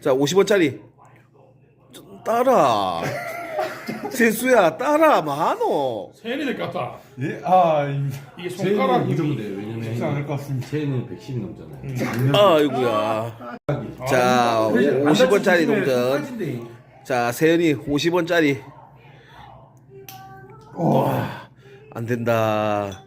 자 50원짜리 따라 세수야 따라 마노 세연이 될 것 같다. 예, 아, 이게 손가락 힘이. 돼요. 왜냐면 쉽지 않을 것 같습니다. 세인은 110이 넘잖아요. 음. 아이구야 자 50원짜리 동전 자 세연이 50원짜리 와 안된다 따다다다다.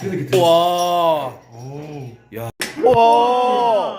그래서 이렇게. 와 오. 와